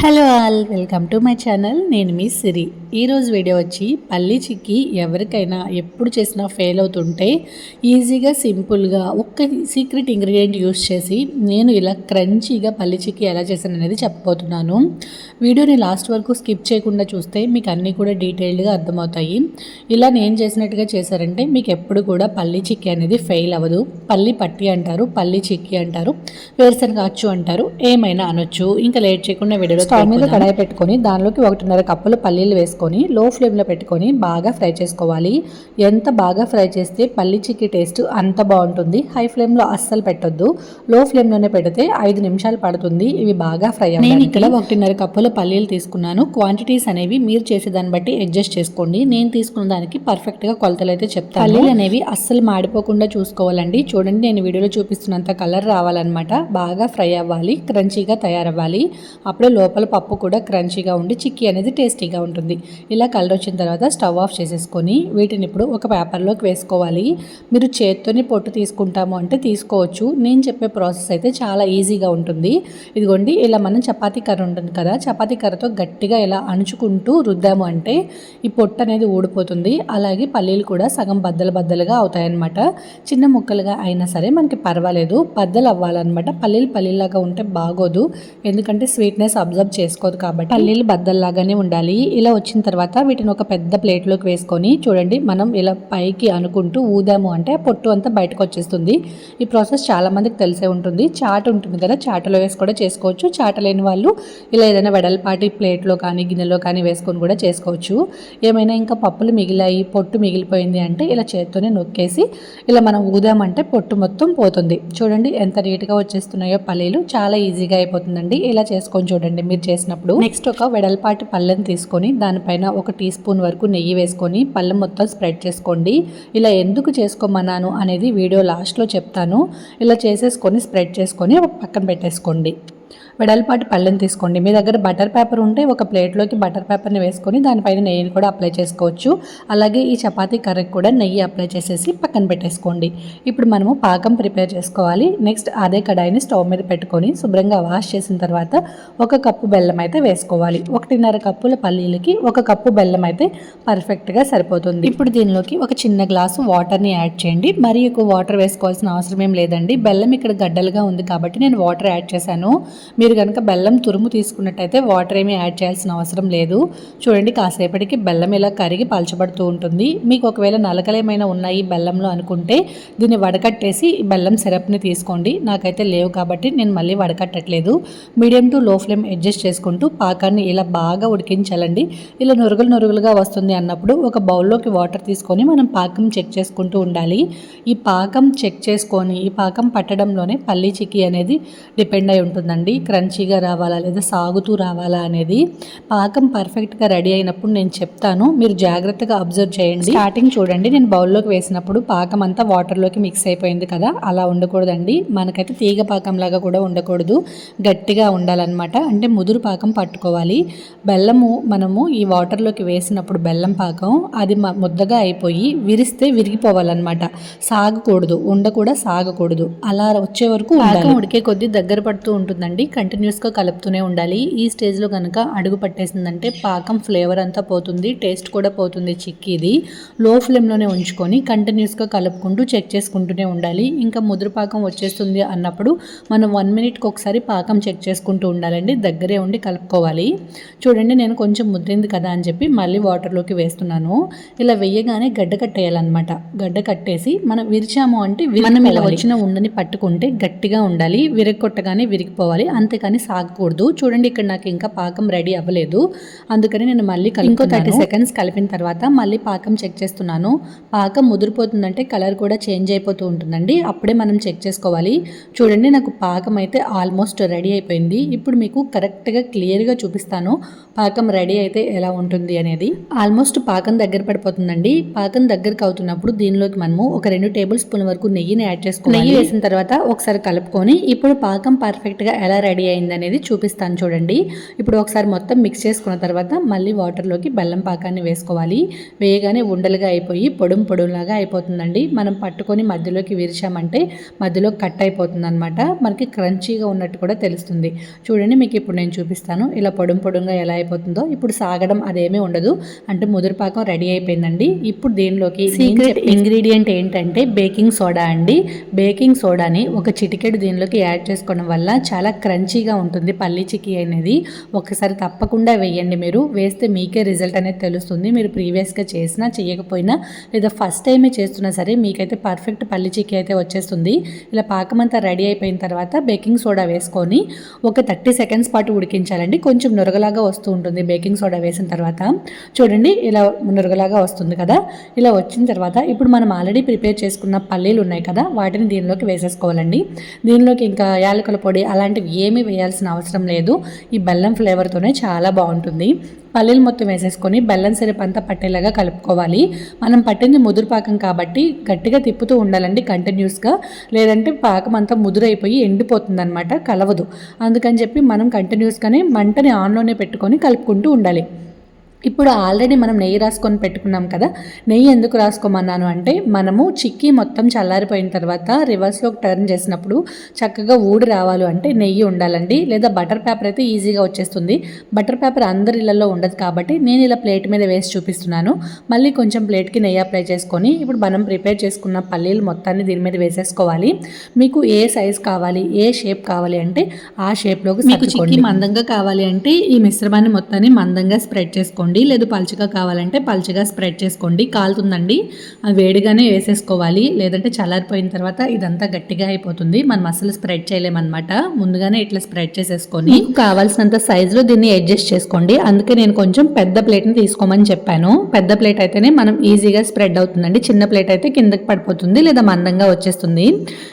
Hello all welcome to my channel. నేను మీ సిరి. ఈరోజు వీడియో వచ్చి పల్లి చిక్కి ఎవరికైనా ఎప్పుడు చేసినా ఫెయిల్ అవుతుంటే ఈజీగా సింపుల్గా ఒక్క సీక్రెట్ ఇంగ్రీడియంట్ యూస్ చేసి నేను ఇలా క్రంచీగా పల్లి చిక్కి ఎలా చేశాను అనేది చెప్పబోతున్నాను. వీడియోని లాస్ట్ వరకు స్కిప్ చేయకుండా చూస్తే మీకు అన్నీ కూడా డీటెయిల్డ్గా అర్థమవుతాయి. ఇలా నేను చేసినట్టుగా చేశారంటే మీకు ఎప్పుడు కూడా పల్లి చిక్కి అనేది ఫెయిల్ అవ్వదు. పల్లి పట్టి అంటారు పల్లి చిక్కి అంటారు వేరుశనగ అచ్చు అంటారు ఏమైనా అనొచ్చు. ఇంకా లేట్ చేయకుండా వీడియో స్టవ్ మీద కడాయి పెట్టుకొని దానిలోకి ఒకటిన్నర కప్పులు పల్లీలు వేసుకొని లో ఫ్లేమ్లో పెట్టుకొని బాగా ఫ్రై చేసుకోవాలి. ఎంత బాగా ఫ్రై చేస్తే పల్లి చిక్కి టేస్ట్ అంత బాగుంటుంది. హై ఫ్లేమ్లో అస్సలు పెట్టొద్దు. లో ఫ్లేమ్లోనే పెడితే ఐదు నిమిషాలు పడుతుంది. ఇవి బాగా ఫ్రై నేను ఇక్కడ ఒకటిన్నర కప్పుల పల్లీలు తీసుకున్నాను. క్వాంటిటీస్ అనేవి మీరు చేసే దాన్ని బట్టి అడ్జస్ట్ చేసుకోండి. నేను తీసుకున్న దానికి పర్ఫెక్ట్గా కొలతలు అయితే చెప్తాను. పల్లీలు అనేవి అస్సలు మాడిపోకుండా చూసుకోవాలండి. చూడండి నేను వీడియోలో చూపిస్తున్నంత కలర్ రావాలన్నమాట. బాగా ఫ్రై అవ్వాలి క్రంచీగా తయారవ్వాలి. అప్పుడే లోపల పప్పు కూడా క్రంచీగా ఉండి చిక్కీ అనేది టేస్టీగా ఉంటుంది. ఇలా కలర్ వచ్చిన తర్వాత స్టవ్ ఆఫ్ చేసేసుకొని వీటిని ఇప్పుడు ఒక పేపర్లోకి వేసుకోవాలి. మీరు చేత్తోనే పొట్టు తీసుకుంటాము అంటే తీసుకోవచ్చు. నేను చెప్పే ప్రాసెస్ అయితే చాలా ఈజీగా ఉంటుంది. ఇదిగోండి ఇలా మనం చపాతీ కర్ర ఉంటుంది కదా చపాతీ కర్రతో గట్టిగా ఇలా అణుచుకుంటూ రుద్దాము అంటే ఈ పొట్టు అనేది ఊడిపోతుంది. అలాగే పల్లీలు కూడా సగం బద్దలు బద్దలుగా అవుతాయన్నమాట. చిన్న ముక్కలుగా అయినా సరే మనకి పర్వాలేదు. బద్దలు అవ్వాలన్నమాట. పల్లీలు పల్లీలాగా ఉంటే బాగోదు. ఎందుకంటే స్వీట్నెస్ అబ్జర్వ్ చేసుకోదు కాబట్టి పల్లీలు బద్దల్లాగానే ఉండాలి. ఇలా వచ్చిన తర్వాత వీటిని ఒక పెద్ద ప్లేట్లోకి వేసుకొని చూడండి మనం ఇలా పైకి అనుకుంటూ ఊదాము అంటే పొట్టు అంతా బయటకు వచ్చేస్తుంది. ఈ ప్రాసెస్ చాలా మందికి తెలిసే ఉంటుంది. చాట్ ఉంటుంది కదా చాటలో వేసి కూడా చేసుకోవచ్చు. చాట లేని వాళ్ళు ఇలా ఏదైనా వెడల్పాటి ప్లేట్లో కానీ గిన్నెలో కానీ వేసుకొని కూడా చేసుకోవచ్చు. ఏమైనా ఇంకా పప్పులు మిగిలాయి పొట్టు మిగిలిపోయింది అంటే ఇలా చేత్తోనే నొక్కేసి ఇలా మనం ఊదామంటే పొట్టు మొత్తం పోతుంది. చూడండి ఎంత నీట్గా వచ్చేస్తున్నాయో పల్లీలు. చాలా ఈజీగా అయిపోతుందండి. ఇలా చేసుకొని చూడండి. మీరు చేసినప్పుడు నెక్స్ట్ ఒక వెడల్పాటి పళ్ళెని తీసుకొని దానిపైన ఒక టీ స్పూన్ వరకు నెయ్యి వేసుకొని పళ్ళెం మొత్తం స్ప్రెడ్ చేసుకోండి. ఇలా ఎందుకు చేసుకోమన్నాను అనేది వీడియో లాస్ట్లో చెప్తాను. ఇలా చేసేసుకొని స్ప్రెడ్ చేసుకొని పక్కన పెట్టేసుకోండి. వెడల్పాటి పళ్ళెని తీసుకోండి. మీ దగ్గర బటర్ పేపర్ ఉంటే ఒక ప్లేట్లోకి బటర్ పేపర్ని వేసుకొని దానిపైన నెయ్యిని కూడా అప్లై చేసుకోవచ్చు. అలాగే ఈ చపాతీ కర్రకి కూడా నెయ్యి అప్లై చేసేసి పక్కన పెట్టేసుకోండి. ఇప్పుడు మనము పాకం ప్రిపేర్ చేసుకోవాలి. నెక్స్ట్ అదే కడాయిని స్టవ్ మీద పెట్టుకొని శుభ్రంగా వాష్ చేసిన తర్వాత ఒక కప్పు బెల్లం అయితే వేసుకోవాలి. ఒకటిన్నర కప్పుల పల్లీలకి ఒక కప్పు బెల్లం అయితే పర్ఫెక్ట్గా సరిపోతుంది. ఇప్పుడు దీనిలోకి ఒక చిన్న గ్లాసు వాటర్ని యాడ్ చేయండి. మరి ఎక్కువ వాటర్ వేసుకోవాల్సిన అవసరం ఏం లేదండి. బెల్లం ఇక్కడ గడ్డలుగా ఉంది కాబట్టి నేను వాటర్ యాడ్ చేశాను. మీరు కనుక బెల్లం తురుము తీసుకున్నట్టయితే వాటర్ ఏమీ యాడ్ చేయాల్సిన అవసరం లేదు. చూడండి కాసేపటికి బెల్లం ఇలా కరిగి పలచబడుతూ ఉంటుంది. మీకు ఒకవేళ నలకలేమైనా ఉన్నాయి బెల్లంలో అనుకుంటే దీన్ని వడకట్టేసి బెల్లం సిరప్ని తీసుకోండి. నాకైతే లేవు కాబట్టి నేను మళ్ళీ వడకట్టట్లేదు. Medium to low flame adjust చేసుకుంటూ పాకాన్ని ఇలా బాగా ఉడికించాలండి. ఇలా నురుగులు నురుగులుగా వస్తుంది అన్నప్పుడు ఒక బౌల్లోకి వాటర్ తీసుకొని మనం పాకం చెక్ చేసుకుంటూ ఉండాలి. ఈ పాకం చెక్ చేసుకొని ఈ పాకం పట్టడంలోనే పల్లీ చిక్కీ అనేది డిపెండ్ అయి ఉంటుందండి. క్రంచీగా రావాలా లేదా సాగుతూ రావాలా అనేది పాకం పర్ఫెక్ట్గా రెడీ అయినప్పుడు నేను చెప్తాను. మీరు జాగ్రత్తగా అబ్జర్వ్ చేయండి. స్టార్టింగ్ చూడండి. నేను బౌల్లోకి వేసినప్పుడు పాకం అంతా వాటర్లోకి మిక్స్ అయిపోయింది కదా అలా ఉండకూడదండి. మనకైతే తీగ పాకం లాగా కూడా ఉండకూడదు. గట్టిగా ఉండాలన్నమాట. అంటే ముదురు పాకం పట్టుకోవాలి. బెల్లము మనము ఈ వాటర్లోకి వేసినప్పుడు బెల్లం పాకం అది మ- ముద్దగా అయిపోయి విరిస్తే విరిగిపోవాలన్నమాట. సాగకూడదు. ఉండ కూడా సాగకూడదు. అలా వచ్చే వరకు పాకం ఉడికే కొద్దీ దగ్గర పడుతూ ఉంటుందండి. కంటిన్యూస్గా కలుపుతూనే ఉండాలి. ఈ స్టేజ్లో కనుక అడుగు పట్టేసిందంటే పాకం ఫ్లేవర్ అంతా పోతుంది. టేస్ట్ కూడా పోతుంది చిక్కీది. లో ఫ్లేమ్లోనే ఉంచుకొని కంటిన్యూస్గా కలుపుకుంటూ చెక్ చేసుకుంటూనే ఉండాలి. ఇంకా ముదురు పాకం వచ్చేస్తుంది అన్నప్పుడు మనం వన్ మినిట్కి ఒకసారి పాకం చెక్ చేసుకుంటూ ఉండాలండి. దగ్గరే ఉండి కలుపుకోవాలి. చూడండి నేను కొంచెం ముద్రింది కదా అని చెప్పి మళ్ళీ వాటర్లోకి వేస్తున్నాను. ఇలా వేయగానే గడ్డ కట్టేయాలన్నమాట. గడ్డ కట్టేసి మనం విరిచాము అంటే మనం ఇలా వచ్చిన ఉండని పట్టుకుంటే గట్టిగా ఉండాలి. విరగొట్టగానే విరిగిపోవాలి. అంతేకాని సాగకూడదు. చూడండి ఇక్కడ నాకు ఇంకా పాకం రెడీ అవ్వలేదు. అందుకని నేను మళ్ళీ ఇంకో థర్టీ సెకండ్స్ కలిపిన తర్వాత మళ్ళీ పాకం చెక్ చేస్తున్నాను. పాకం ముదిరిపోతుందంటే కలర్ కూడా చేంజ్ అయిపోతూ ఉంటుందండి. అప్పుడే మనం చెక్ చేసుకోవాలి. చూడండి నాకు పాకం అయితే ఆల్మోస్ట్ రెడీ అయిపోయింది. ఇప్పుడు మీకు కరెక్ట్గా క్లియర్గా చూపిస్తాను పాకం రెడీ అయితే ఎలా ఉంటుంది అనేది. ఆల్మోస్ట్ పాకం దగ్గర పడిపోతుందండి. పాకం దగ్గరకు అవుతున్నప్పుడు దీనిలోకి మనము ఒక రెండు టేబుల్ స్పూన్ వరకు నెయ్యిని యాడ్ చేసుకోవాలి. నెయ్యి వేసిన తర్వాత ఒకసారి కలుపుకొని ఇప్పుడు పాకం పర్ఫెక్ట్గా ఎలా రెడీ రెడీ అయింది అనేది చూపిస్తాను చూడండి. ఇప్పుడు ఒకసారి మొత్తం మిక్స్ చేసుకున్న తర్వాత మళ్ళీ వాటర్లోకి బెల్లం పాకాన్ని వేసుకోవాలి. వేయగానే ఉండలుగా అయిపోయి పొడుం పొడులాగా అయిపోతుందండి. మనం పట్టుకొని మధ్యలోకి విరిచామంటే మధ్యలో కట్ అయిపోతుంది అనమాట మనకి క్రంచీగా ఉన్నట్టు కూడా తెలుస్తుంది. చూడండి మీకు ఇప్పుడు నేను చూపిస్తాను. ఇలా పొడుం పొడుంగా ఎలా అయిపోతుందో. ఇప్పుడు సాగడం అదేమీ ఉండదు. అంటే ముదురుపాకం రెడీ అయిపోయిందండి. ఇప్పుడు దీనిలోకి సీక్రెట్ ఇంగ్రీడియంట్ ఏంటంటే బేకింగ్ సోడా అండి. బేకింగ్ సోడాని ఒక చిటికెడు దీనిలోకి యాడ్ చేసుకోవడం వల్ల చాలా క్రంచీగా ఉంటుంది పల్లీ చిక్కీ అనేది. ఒకసారి తప్పకుండా వేయండి మీరు. వేస్తే మీకే రిజల్ట్ అనేది తెలుస్తుంది. మీరు ప్రీవియస్గా చేసినా చేయకపోయినా లేదా ఫస్ట్ టైమే చేస్తున్నా సరే మీకైతే పర్ఫెక్ట్ పల్లి చిక్కీ అయితే వచ్చేస్తుంది. ఇలా పాకం అంతా రెడీ అయిపోయిన తర్వాత బేకింగ్ సోడా వేసుకొని ఒక థర్టీ సెకండ్స్ పాటు ఉడికించాలండి. కొంచెం నురగలాగా వస్తూ ఉంటుంది బేకింగ్ సోడా వేసిన తర్వాత. చూడండి ఇలా నురగలాగా వస్తుంది కదా. ఇలా వచ్చిన తర్వాత ఇప్పుడు మనం ఆల్రెడీ ప్రిపేర్ చేసుకున్న పల్లీలు ఉన్నాయి కదా. వాటిని దీనిలోకి వేసేసుకోవాలండి. దీనిలోకి ఇంకా యాలకుల పొడి అలాంటివి ఏమీ వేయాల్సిన అవసరం లేదు. ఈ బెల్లం ఫ్లేవర్తోనే చాలా బాగుంటుంది. పల్లీలు మొత్తం వేసేసుకొని బెల్లం సిరప్ అంతా పట్టేలాగా కలుపుకోవాలి. మనం పట్టింది ముదురు పాకం కాబట్టి గట్టిగా తిప్పుతూ ఉండాలండి కంటిన్యూస్గా లేదంటే పాకం అంతా ముదురైపోయి ఎండిపోతుంది అనమాట కలవదు. అందుకని చెప్పి మనం కంటిన్యూస్గానే మంటని ఆన్లోనే పెట్టుకొని కలుపుకుంటూ ఉండాలి. ఇప్పుడు ఆల్రెడీ మనం నెయ్యి రాసుకొని పెట్టుకున్నాం కదా. నెయ్యి ఎందుకు రాసుకోమన్నాను అంటే మనము చిక్కీ మొత్తం చల్లారిపోయిన తర్వాత రివర్స్లోకి టర్న్ చేసినప్పుడు చక్కగా ఊడి రావాలి అంటే నెయ్యి ఉండాలండి. లేదా బటర్ పేపర్ అయితే ఈజీగా వచ్చేస్తుంది. బటర్ పేపర్ అందరి ఇళ్ళలో ఉండదు కాబట్టి నేను ఇలా ప్లేట్ మీద వేసి చూపిస్తున్నాను. మళ్ళీ కొంచెం ప్లేట్కి నెయ్యి అప్లై చేసుకొని ఇప్పుడు మనం ప్రిపేర్ చేసుకున్న పల్లీలు మొత్తాన్ని దీని మీద వేసేసుకోవాలి. మీకు ఏ సైజ్ కావాలి ఏ షేప్ కావాలి అంటే ఆ షేప్లోకి మీకు చిక్కీ మందంగా కావాలి అంటే ఈ మిశ్రమాన్ని మొత్తాన్ని మందంగా స్ప్రెడ్ చేసుకోండి. లేదు పలుచగా కావాలంటే పలుచగా స్ప్రెడ్ చేసుకోండి. కాలుతుందండి. వేడిగానే వేసేసుకోవాలి. లేదంటే చల్లారిపోయిన తర్వాత ఇదంతా గట్టిగా అయిపోతుంది. మనం అసలు స్ప్రెడ్ చేయలేమన్నమాట. ముందుగానే ఇట్లా స్ప్రెడ్ చేసేసుకొని కావాల్సినంత సైజులో దీన్ని అడ్జస్ట్ చేసుకోండి. అందుకే నేను కొంచెం పెద్ద ప్లేట్ని తీసుకోమని చెప్పాను. పెద్ద ప్లేట్ అయితేనే మనం ఈజీగా స్ప్రెడ్ అవుతుందండి. చిన్న ప్లేట్ అయితే కిందకి పడిపోతుంది లేదా మందంగా వచ్చేస్తుంది.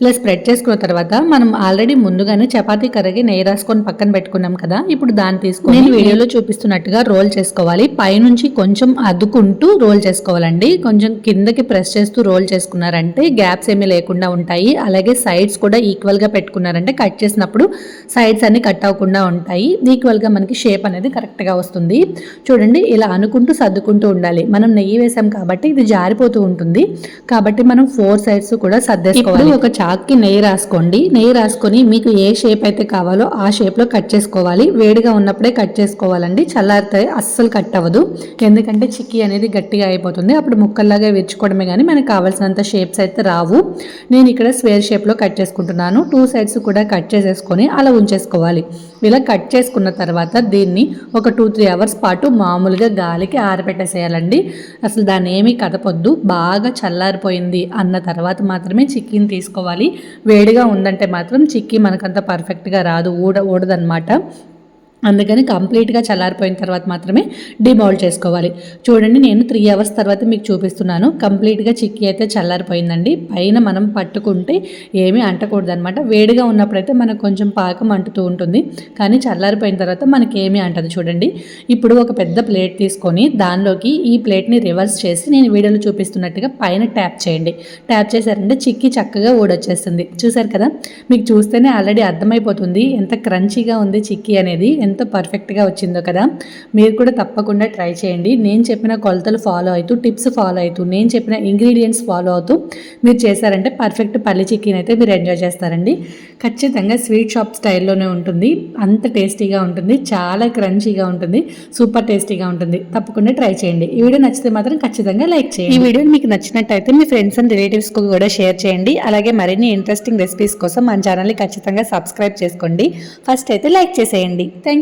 ఇలా స్ప్రెడ్ చేసుకున్న తర్వాత మనం ఆల్రెడీ ముందుగానే చపాతీ కరిగి నెయ్యి రాసుకొని పక్కన పెట్టుకున్నాం కదా. ఇప్పుడు దాన్ని తీసుకొని నేను వీడియోలో చూపిస్తున్నట్టుగా రోల్ చేసుకోవాలి. పైనుంచి కొంచెం అద్దుకుంటూ రోల్ చేసుకోవాలండి. కొంచెం కిందకి ప్రెస్ చేస్తూ రోల్ చేసుకున్నారంటే గ్యాప్స్ ఏమీ లేకుండా ఉంటాయి. అలాగే సైడ్స్ కూడా ఈక్వల్గా పెట్టుకున్నారంటే కట్ చేసినప్పుడు సైడ్స్ అన్ని కట్ అవ్వకుండా ఉంటాయి. ఈక్వల్గా మనకి షేప్ అనేది కరెక్ట్గా వస్తుంది. చూడండి ఇలా అనుకుంటూ సర్దుకుంటూ ఉండాలి. మనం నెయ్యి వేసాం కాబట్టి ఇది జారిపోతూ ఉంటుంది. కాబట్టి మనం ఫోర్ సైడ్స్ కూడా సర్దేసుకోవాలి. ఒక చాక్కి నెయ్యి రాసుకోండి. నెయ్యి రాసుకొని మీకు ఏ షేప్ అయితే కావాలో ఆ షేప్లో కట్ చేసుకోవాలి. వేడిగా ఉన్నప్పుడే కట్ చేసుకోవాలండి. చల్లారితే అస్సలు కట్ అవ్వదు. ఎందుకంటే చిక్కీ అనేది గట్టిగా అయిపోతుంది. అప్పుడు ముక్కల్లాగా విరుచుకోవడమే కానీ మనకు కావాల్సినంత షేప్స్ అయితే రావు. నేను ఇక్కడ స్వేర్ షేప్లో కట్ చేసుకుంటున్నాను. టూ సైడ్స్ కూడా కట్ చేసేసుకొని అలా ఉంచేసుకోవాలి. ఇలా కట్ చేసుకున్న తర్వాత దీన్ని ఒక టూ త్రీ అవర్స్ పాటు మామూలుగా గాలికి ఆరబెట్టేసేయాలండి అసలు దాన్ని ఏమీ కదపొద్దు. బాగా చల్లారిపోయింది అన్న తర్వాత మాత్రమే చిక్కీని తీసుకోవాలి. వేడిగా ఉందంటే మాత్రం చిక్కీ మనకంత పర్ఫెక్ట్గా రాదు. ఊడ ఊడదనమాట అందుకని కంప్లీట్గా చల్లారిపోయిన తర్వాత మాత్రమే డిమౌల్డ్ చేసుకోవాలి. చూడండి నేను త్రీ అవర్స్ తర్వాత మీకు చూపిస్తున్నాను. కంప్లీట్గా చిక్కీ అయితే చల్లారిపోయిందండి. పైన మనం పట్టుకుంటే ఏమీ అంటకూడదు అనమాట వేడిగా ఉన్నప్పుడైతే మనకు కొంచెం పాకం అంటుతూ ఉంటుంది. కానీ చల్లారిపోయిన తర్వాత మనకి ఏమీ అంటదు చూడండి. ఇప్పుడు ఒక పెద్ద ప్లేట్ తీసుకొని దానిలోకి ఈ ప్లేట్ని రివర్స్ చేసి నేను వీడియోలో చూపిస్తున్నట్టుగా పైన ట్యాప్ చేయండి. ట్యాప్ చేశారంటే చిక్కీ చక్కగా ఊడొచ్చేస్తుంది. చూసారు కదా? మీకు చూస్తేనే ఆల్రెడీ అర్థమైపోతుంది ఎంత క్రంచీగా ఉంది చిక్కీ అనేది. ఎంత పర్ఫెక్ట్గా వచ్చిందో కదా మీరు కూడా తప్పకుండా ట్రై చేయండి. నేను చెప్పిన కొలతలు ఫాలో అవుతూ టిప్స్ ఫాలో అవుతూ నేను చెప్పిన ఇంగ్రీడియంట్స్ ఫాలో అవుతూ మీరు చేశారంటే పర్ఫెక్ట్ పల్లి చికెన్ అయితే మీరు ఎంజాయ్ చేస్తారండి. ఖచ్చితంగా స్వీట్ షాప్ స్టైల్లోనే ఉంటుంది. అంత టేస్టీగా ఉంటుంది. చాలా క్రంచీగా ఉంటుంది. సూపర్ టేస్టీగా ఉంటుంది. తప్పకుండా ట్రై చేయండి. ఈ వీడియో నచ్చితే మాత్రం ఖచ్చితంగా లైక్ చేయండి. ఈ వీడియో మీకు నచ్చినట్టయితే మీ ఫ్రెండ్స్ అండ్ రిలేటివ్స్కి కూడా షేర్ చేయండి. అలాగే మరిన్ని ఇంట్రెస్టింగ్ రెసిపీస్ కోసం మన ఛానల్ని ఖచ్చితంగా సబ్స్క్రైబ్ చేసుకోండి. ఫస్ట్ అయితే లైక్ చేసేయండి. Thank